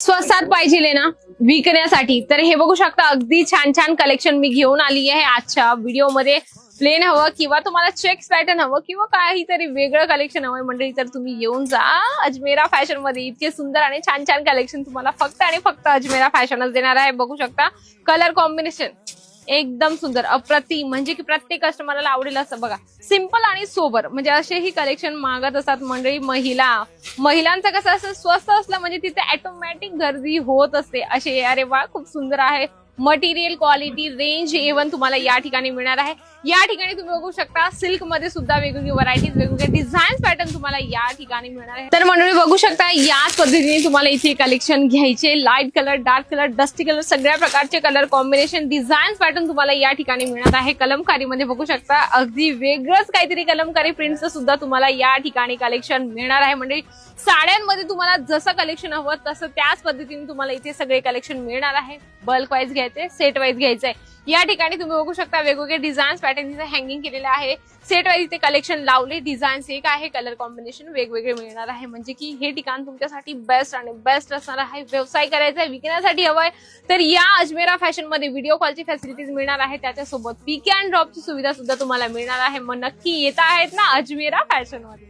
स्वस्तात पाहिजे ना विकण्यासाठी. तर हे बघू शकता अगदी छान छान कलेक्शन मी घेऊन आली आहे आजच्या व्हिडिओमध्ये. प्लेन हवं किंवा तुम्हाला चेक्स पॅटर्न हवं किंवा काहीतरी वेगळं कलेक्शन हवंय मंडळी तर तुम्ही येऊन जा. अजमेरा फॅशनमध्ये इतके सुंदर आणि छान छान कलेक्शन तुम्हाला फक्त आणि फक्त अजमेरा फॅशनच देणार आहे. बघू शकता कलर कॉम्बिनेशन एकदम सुंदर अप्रतिम. म्हणजे की प्रत्येक कस्टमरला आवडेल असं. बघा सिंपल आणि सोबर म्हणजे असेही कलेक्शन मागत असतात मंडळी महिला. महिलांचं कसं असं स्वस्त असलं म्हणजे तिथे ऑटोमॅटिक गर्दी होत असते. असे अरे वा खूप सुंदर आहे. मटेरियल क्वालिटी रेंज एवन तुम्हाला या ठिकाणी मिळणार आहे. या ठिकाणी तुम्ही बघू शकता सिल्कमध्ये सुद्धा वेगवेगळी व्हरायटीज वेगवेगळे डिझाईन्स पॅटर्न तुम्हाला या ठिकाणी मिळणार आहे. तर मंडळी बघू शकता याच पद्धतीने तुम्हाला इथे कलेक्शन घ्यायचे. Light colour dark colour dusty colour सगळ्या प्रकारचे कलर कॉम्बिनेशन डिझाईन पॅटर्न तुम्हाला या ठिकाणी मिळणार आहे. कलमकारीमध्ये बघू शकता अगदी वेगळंच काहीतरी कलमकारी प्रिंटचं सुद्धा तुम्हाला या ठिकाणी कलेक्शन मिळणार आहे. म्हणजे साड्यांमध्ये तुम्हाला जसं कलेक्शन हवं तसं त्याच पद्धतीने तुम्हाला इथे सगळे कलेक्शन मिळणार आहे. बल्क वाईज घ्यायचे सेट वाईज घ्यायचंय या ठिकाणी तुम्ही बघू शकता वेगवेगळे डिझाईन पॅटर्न इथे हँगिंग केलेले आहे. सेट वाईज इथे कलेक्शन लावले. डिझाईन्स एक आहे कलर कॉम्बिनेशन वेगवेगळे मिळणार आहे. म्हणजे की हे ठिकाण तुमच्यासाठी बेस्ट आणि बेस्ट असणार आहे. व्यवसाय करायचा आहे विकण्यासाठी आहे. तर या अजमेरा फॅशनमध्ये व्हिडिओ कॉलची फॅसिलिटीज मिळणार आहे त्याच्यासोबत पिक अँड ड्रॉपची सुविधा सुद्धा तुम्हाला मिळणार आहे. मग नक्की येत आहेत ना अजमेरा फॅशनमध्ये.